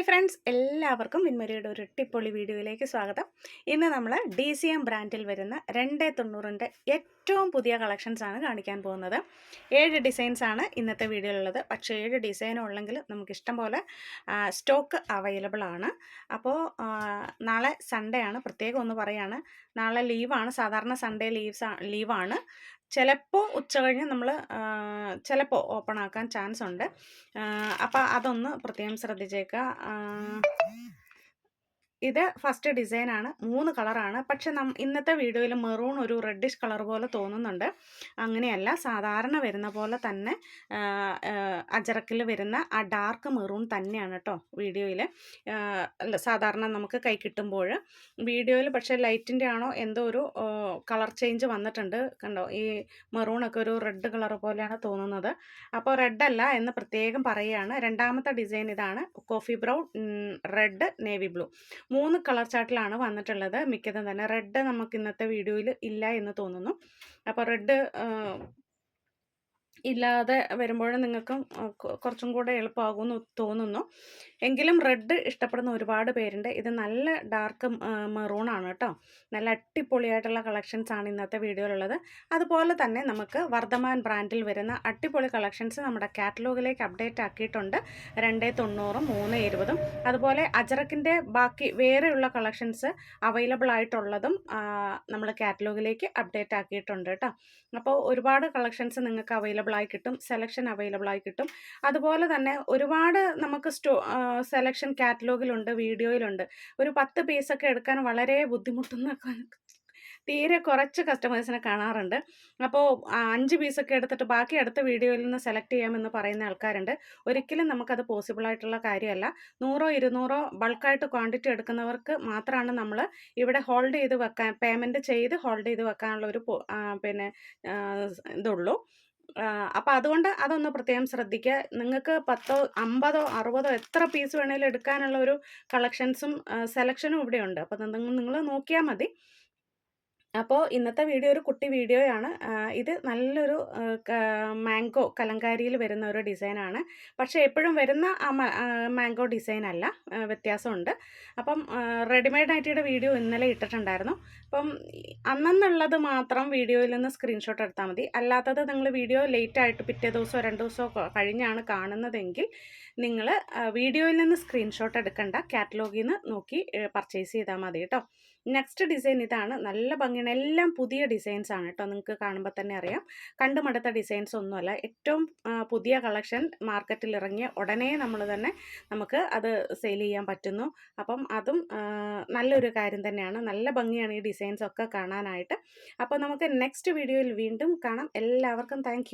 Hi friends എല്ലാവർക്കും വിൻമരിയുടെ ഒരു ടിപ്പൊളി വീഡിയോയിലേക്ക് സ്വാഗതം. ഇന്ന് നമ്മൾ ഡി സി എം ബ്രാൻഡിൽ വരുന്ന രണ്ട് തൊണ്ണൂറിന്റെ പുതിയ കളക്ഷൻസ് ആണ് കാണിക്കാൻ പോകുന്നത്. ഏഴ് ഡിസൈൻസ് ആണ് ഇന്നത്തെ വീഡിയോയിലുള്ളത് പക്ഷേ ഏഴ് ഡിസൈൻ ഉള്ളെങ്കിൽ നമുക്ക് ഇഷ്ടം പോലെ സ്റ്റോക്ക് അവൈലബിൾ ആണ്. അപ്പോൾ നാളെ സൺഡേ ആണ്. പ്രത്യേകം ഒന്ന് പറയാണ്. നാളെ ലീവാണ് സാധാരണ സൺഡേ ലീവ്സ് ലീവാണ് ചിലപ്പോൾ ഉച്ച കഴിഞ്ഞ് നമ്മൾ ചിലപ്പോൾ ഓപ്പൺ ആക്കാൻ ചാൻസ് ഉണ്ട്. അപ്പോൾ അതൊന്ന് പ്രത്യേകം ശ്രദ്ധിച്ചേക്കുക ഇത് ഫസ്റ്റ് ഡിസൈൻ ആണ് മൂന്ന് കളറാണ് പക്ഷെ നം ഇന്നത്തെ വീഡിയോയിൽ മെറൂൺ ഒരു റെഡിഷ് കളർ പോലെ തോന്നുന്നുണ്ട്. അങ്ങനെയല്ല സാധാരണ വരുന്ന പോലെ തന്നെ അജറക്കിൽ വരുന്ന ആ ഡാർക്ക് മെറൂൺ തന്നെയാണ് കേട്ടോ വീഡിയോയിൽ സാധാരണ നമുക്ക് കൈ കിട്ടുമ്പോൾ വീഡിയോയിൽ പക്ഷേ ലൈറ്റിന്റെ ആണോ എന്തോ ഒരു കളർ ചേഞ്ച് വന്നിട്ടുണ്ട് കണ്ടോ? ഈ മെറൂണൊക്കെ ഒരു റെഡ് കളർ പോലെയാണ് തോന്നുന്നത്. അപ്പോൾ റെഡല്ല എന്ന് പ്രത്യേകം പറയുകയാണ്. രണ്ടാമത്തെ ഡിസൈൻ ഇതാണ് coffee brown red navy blue മൂന്ന് കളർ ചാർട്ടിലാണ് വന്നിട്ടുള്ളത്. മിക്കതും തന്നെ റെഡ് നമുക്ക് ഇന്നത്തെ വീഡിയോയിൽ ഇല്ല എന്ന് തോന്നുന്നു. അപ്പോൾ റെഡ് ഇല്ലാതെ വരുമ്പോൾ നിങ്ങൾക്ക് കുറച്ചും കൂടെ എളുപ്പമാകുമെന്ന് തോന്നുന്നു. എങ്കിലും റെഡ് ഇഷ്ടപ്പെടുന്ന ഒരുപാട് പേരുണ്ട്. ഇത് നല്ല ഡാർക്ക് മെറൂണാണ് കേട്ടോ. നല്ല അടിപൊളിയായിട്ടുള്ള കളക്ഷൻസ് ആണ് ഇന്നത്തെ വീഡിയോയിലുള്ളത്. അതുപോലെ തന്നെ നമുക്ക് വർദ്ധമാൻ ബ്രാൻഡിൽ വരുന്ന അടിപൊളി കളക്ഷൻസ് നമ്മുടെ കാറ്റലോഗിലേക്ക് അപ്ഡേറ്റ് ആക്കിയിട്ടുണ്ട്. രണ്ട് തൊണ്ണൂറും മൂന്ന് ഇരുപതും അതുപോലെ അജറക്കിന്റെ ബാക്കി വേറെയുള്ള കളക്ഷൻസ് അവൈലബിൾ ആയിട്ടുള്ളതും നമ്മൾ കാറ്റലോഗിലേക്ക് അപ്ഡേറ്റ് ആക്കിയിട്ടുണ്ട് കേട്ടോ. അപ്പോൾ ഒരുപാട് കളക്ഷൻസ് നിങ്ങൾക്ക് അവൈലബിൾ ആയി കിട്ടും സെലക്ഷൻ അവൈലബിൾ ആയി കിട്ടും. അതുപോലെ തന്നെ ഒരുപാട് നമുക്ക് സ്റ്റോ സെലക്ഷൻ കാറ്റലോഗിലുണ്ട് വീഡിയോയിലുണ്ട് ഒരു പത്ത് പീസൊക്കെ എടുക്കാൻ വളരെ ബുദ്ധിമുട്ടുന്ന തീരെ കുറച്ച് കസ്റ്റമേഴ്സിനെ കാണാറുണ്ട്. അപ്പോൾ അഞ്ച് പീസൊക്കെ എടുത്തിട്ട് ബാക്കി അടുത്ത വീഡിയോയിൽ നിന്ന് സെലക്ട് ചെയ്യാമെന്ന് പറയുന്ന ആൾക്കാരുണ്ട്. ഒരിക്കലും നമുക്കത് പോസിബിൾ ആയിട്ടുള്ള കാര്യമല്ല. നൂറോ ഇരുന്നൂറോ ബൾക്കായിട്ട് ക്വാണ്ടിറ്റി എടുക്കുന്നവർക്ക് മാത്രമാണ് നമ്മൾ ഇവിടെ ഹോൾഡ് ചെയ്ത് വെക്കാൻ പേയ്മെന്റ് ചെയ്ത് ഹോൾഡ് ചെയ്ത് വെക്കാനുള്ള ഒരു പിന്നെ ഇതുള്ളൂ. അപ്പോൾ അതുകൊണ്ട് അതൊന്ന് പ്രത്യേകം ശ്രദ്ധിക്കുക നിങ്ങൾക്ക് പത്തോ അമ്പതോ അറുപതോ എത്ര പീസ് വേണേലും എടുക്കാനുള്ള ഒരു കളക്ഷൻസും സെലക്ഷനും ഇവിടെയുണ്ട്. അപ്പോൾ നിങ്ങൾ നോക്കിയാൽ മതി. അപ്പോൾ ഇന്നത്തെ വീഡിയോ ഒരു കുട്ടി വീഡിയോയാണ്. ഇത് നല്ലൊരു മാംഗോ കലങ്കാരിയിൽ വരുന്ന ഒരു ഡിസൈനാണ്. പക്ഷേ എപ്പോഴും വരുന്ന ആ മാംഗോ ഡിസൈൻ അല്ല വ്യത്യാസമുണ്ട്. അപ്പം റെഡിമെയ്ഡ് നൈറ്റിയുടെ വീഡിയോ ഇന്നലെ ഇട്ടിട്ടുണ്ടായിരുന്നു. അപ്പം അന്നെന്നുള്ളത് മാത്രം വീഡിയോയിൽ നിന്ന് സ്ക്രീൻഷോട്ട് എടുത്താൽ മതി. അല്ലാത്തത് നിങ്ങൾ വീഡിയോ ലേറ്റ് ആയിട്ട് പിറ്റേ ദിവസമോ രണ്ട് ദിവസമോ കഴിഞ്ഞാണ് കാണുന്നതെങ്കിൽ നിങ്ങൾ വീഡിയോയിൽ നിന്ന് സ്ക്രീൻഷോട്ട് എടുക്കണ്ട. കാറ്റലോഗിൽ നിന്ന് നോക്കി പർച്ചേസ് ചെയ്താൽ മതി കേട്ടോ. നെക്സ്റ്റ് ഡിസൈൻ ഇതാണ്. നല്ല ഭംഗിയാണ്. എല്ലാം പുതിയ ഡിസൈൻസ് ആണ് കേട്ടോ. നിങ്ങൾക്ക് കാണുമ്പോൾ തന്നെ അറിയാം. കണ്ടു മടുത്ത ഡിസൈൻസ് ഒന്നുമല്ല. ഏറ്റവും പുതിയ കളക്ഷൻ മാർക്കറ്റിൽ ഇറങ്ങിയ ഉടനെ നമ്മൾ തന്നെ നമുക്ക് അത് സെയിൽ ചെയ്യാൻ പറ്റുന്നു. അപ്പം അതും നല്ലൊരു കാര്യം തന്നെയാണ്. നല്ല ഭംഗിയാണ് ഈ ഡിസൈൻസ് ഒക്കെ കാണാനായിട്ട്. അപ്പോൾ നമുക്ക് നെക്സ്റ്റ് വീഡിയോയിൽ വീണ്ടും കാണാം. എല്ലാവർക്കും താങ്ക്